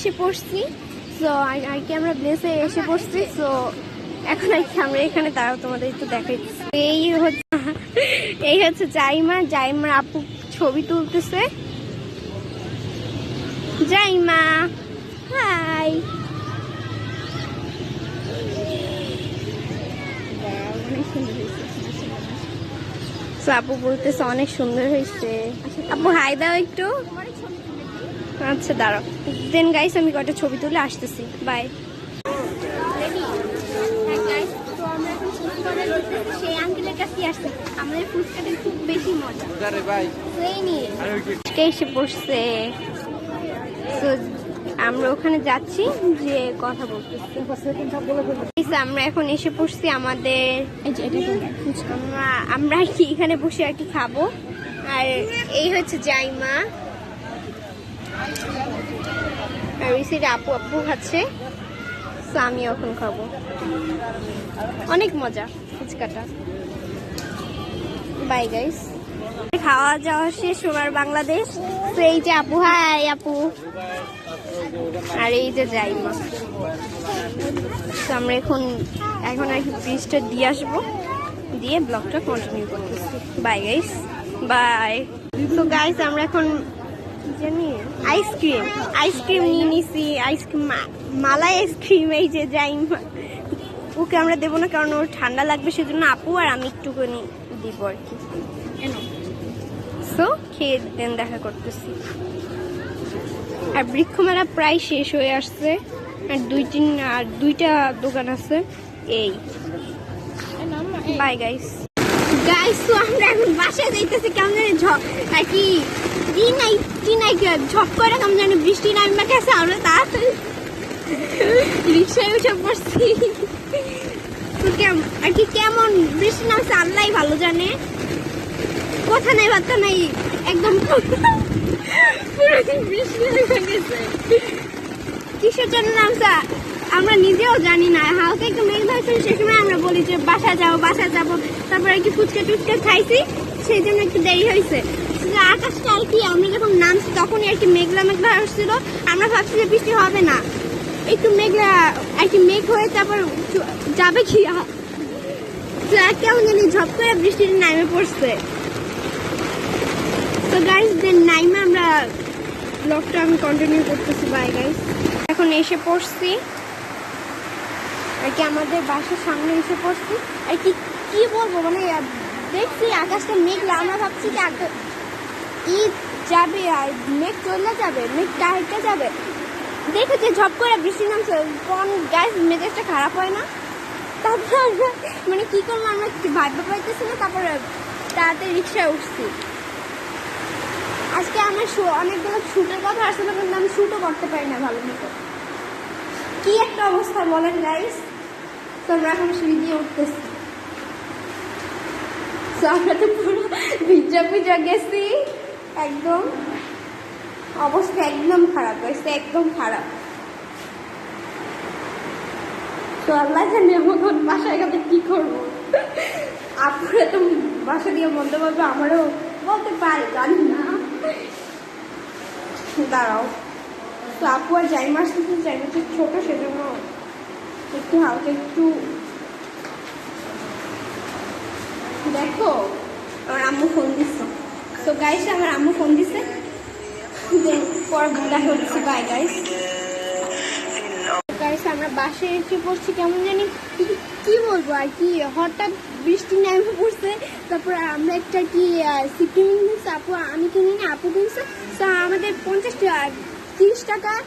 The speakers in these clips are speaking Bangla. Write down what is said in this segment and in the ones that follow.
সো আর কি আমরা প্লেসে এসে পড়ছি। সো এখন আর কি আমরা এখানে তারাও তোমাদের একটু দেখাই। এই হচ্ছে এই হচ্ছে জাইমা। জাইমার আপু ছবি তুলতেছে। জাইমা, হাই। আপু বলতেছে অনেক সুন্দর হয়েছে। আপু হাই দাও একটু। আচ্ছা দাঁড়াও। দেন গাইস আমি কটা ছবি তুলে আসতেছি। বাই এসে পড়ছে আমরা ওখানে যাচ্ছি কথা আমরা এখন এসে পড়ছি আমাদের আমরা কি এখানে বসে আর কি খাব? আর এই হচ্ছে জাইমা। সাইডে আপু আপু খাচ্ছে। তো আমি এখন খাব। অনেক মজা, ফুচকাটা। বাই গাইস খাওয়া যাওয়া শেষ ওবার বাংলাদেশ। তো এই যে আপু, হাই আপু। আর এই যে জাইমা তো আমরা এখন এখন আর কি ব্রিজটা দিয়ে আসব। দিয়ে ব্লগটা কন্টিনিউ করতেছি বাই গাইস বাই তো গাইস আমরা এখন আইসক্রিম আইসক্রিম নিয়ে নিছি, আইসক্রিম মালাই আইসক্রিম, এই যে জাইমা ওকে আমরা দেবো না, কারণ ওর ঠান্ডা লাগবে, সেজন্য আপু আর আমি একটুখানি দিব আর কি। সো খেয়ে দেন, দেখা করতেছি। আর বৃক্ষমেলা প্রায় শেষ হয়ে আসছে, আর দুই তিন, আর দুইটা দোকান আছে, এই। বাই গাইস গাইস তো আমরা এখন বাসায় যাইতেছি, কেমন জানি আর কি নাই কি নাই ঝপ করে, কেমন জানি বৃষ্টি নামবে গেছে, আমরা তাড়াতাড়ি রিক্সায় উঠে পড়ছি। কেমন আর কি কেমন বৃষ্টি নামছে, আল্লাহ ভালো জানে। কথা নাই, বার্তা নাই, একদম কিসের জন্য নামছে, আমরা নিজেও জানি না। হালকা একটু মেঘ ধরছিল সে সময় আমরা বলি যে, বাসা যাব বাসা যাব। তারপরে কি ফুচকা টুচকা খাইছি, সেই জন্য একটু দেরি হয়েছে। আকাশটা আর কি আমরা যখন নামছি তখনই আর কি মেঘলা মেঘলা আসছিল। আমরা ভাবছি যে বৃষ্টি হবে না। একটু মেঘলা, আর কি মেঘ হয়ে তারপর যাবে কি? কেমন জানি ঝপ করে বৃষ্টি নামে পড়ছে। তো গাইস দেন নাইমে আমরা ব্লগটা আমি কন্টিনিউ করতেছি বাই গাইস এখন এসে পড়ছি। আর কি আমাদের বাসার সামনে এসে পড়ছি। আর কি কি বলব? মানে দেখছি আকাশটা মেঘলা। আমরা ভাবছি আকা- ঈদ যাবে আর মেঘ চলে যাবে, মেঘ ডাইটে যাবে। দেখো ঝপ করে বৃষ্টি নামছে। কোন গাইস মেজাজটা খারাপ হয় না? তারপর আমরা মানে কি করব, আমরা ভাবতে পারতেছি না? তারপরে তাড়াতাড়ি রিক্সায় উঠছি। আজকে আমার অনেকগুলো শুটের কথা আসলে কিন্তু আমি শুটও করতে পারি না ভালো মতো। কি একটা অবস্থা বলেন গাইস তো আমরা এখন সিঁড়ি দিয়ে উঠতেছি। তো আমরা তো পুরো ভিজা ভিজা গেছি। একদম, অবস্থা একদম খারাপ, হয়েছে একদম খারাপ। তো আল্লাহ জানে এখন বাসায় গেলে কি করব। আপনারা তো বাসা দিয়ে বলতে পারবে আমারও বলতে পারে, জানি না। দাঁড়াও, তো আপু আর জাইমা আসতেছে, জাইমা তো ছোটো, সেজন্য একটু হালকা একটু দেখো, আমার আম্মু ফোন দিচ্ছে। তো গাইস আমার আম্মু ফোন দিছে। পর দেখা হচ্ছে বাই গাইস গাইস আমরা বাসে এসে পড়ছি, কেমন জানি। কি- বলব আর কি, হঠাৎ বৃষ্টি নেমে পড়ছে। তারপর আমরা একটা কি সিকিম আপু, আমি কিনি না, আপু কিনছে। তো আমাদের পঞ্চাশ টাকা তিরিশ টাকা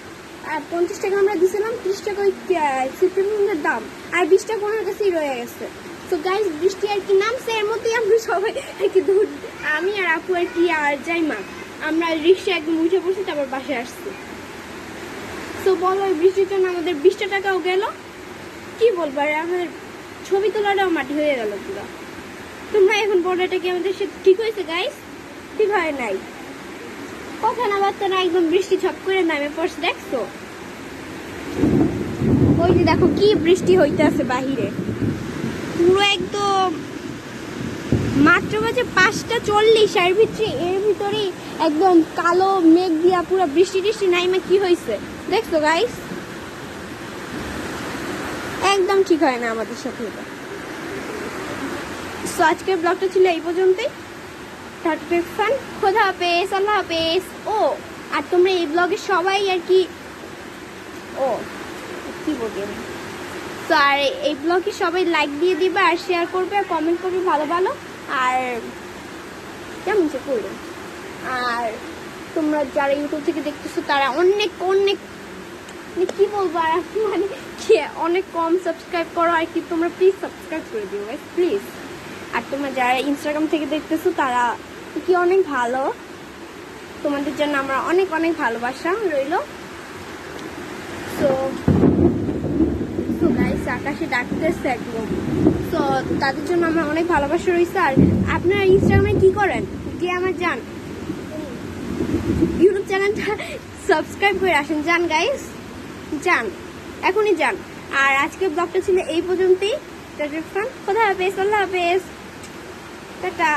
পঞ্চাশ টাকা আমরা দিয়েছিলাম তিরিশ টাকা ওই সিকিমের দাম। আর বিশ টাকা ওনার কাছেই রয়ে গেছে। তো গাইস বৃষ্টি আর কি নামছে, এর মধ্যেই আমরা সবাই আর কি দূর আমি আর আপু আর কি আর যাইমা আমরা রিক্সা একদম উঠে পড়ছি, তারপর বাসে আসছি। তো বলো ওই বৃষ্টির জন্য আমাদের বিশটা টাকাও গেল। কি বলব, আর আমাদের ছবি তোলাটাও মাটি হয়ে গেল পুরো। তোমরা এখন বলো কি আমাদের সাথে ঠিক হয়েছে গাইস ঠিক হয় নাই। কথা না বার্তা না একদম বৃষ্টি ছপ করে নামে পড়ছে, দেখছ? ওই যে দেখো কি বৃষ্টি হইতে আছে বাহিরে। পুরো একদম মাত্র বাজে পাঁচটা চল্লিশ, আর ভিতরে এর ভিতরেই একদম কালো মেঘ দিয়া পুরো বৃষ্টি টিষ্টি নাইমা কি হয়েছে দেখছ গাইস একদম ঠিক হয় না আমাদের সাথে এটা। সো আজকের ব্লগটা ছিল এই পর্যন্তই। তারপরে ফান খোদা হাফেজ, আল্লাহ হাফেজ। ও, আর তোমরা এই ব্লগে সবাই আর কি, ও, কি বলবি আমি? তো আর এই ব্লগে সবাই লাইক দিয়ে দিবে আর শেয়ার করবে আর কমেন্ট করবে ভালো ভালো। আর কেমন যে করবে। আর তোমরা যারা ইউটিউব থেকে দেখতেছো, তারা অনেক অনেক মানে কি বলব আর মানে অনেক কম সাবস্ক্রাইব করো। আর কি, তোমরা প্লিজ সাবস্ক্রাইব করে দিও প্লিজ আর তোমরা যারা ইনস্টাগ্রাম থেকে দেখতেছো, তারা কি অনেক ভালো। তোমাদের জন্য আমরা অনেক অনেক ভালোবাসা রইল। তো গাইস আকাশে ডাকতেছে একদম। তো তাদের জন্য আমার অনেক ভালোবাসা রয়েছে আর আপনারা ইনস্টাগ্রামে কি করেন? গিয়ে আমার যান ইউটিউব চ্যানেলটা সাবস্ক্রাইব করে আসেন। যান গাইস যান এখনই যান আর আজকের ব্লগটা ছিল এই পর্যন্তই। কোথায় হাফেজ, আল্লাহ হাফেজ। টাটা।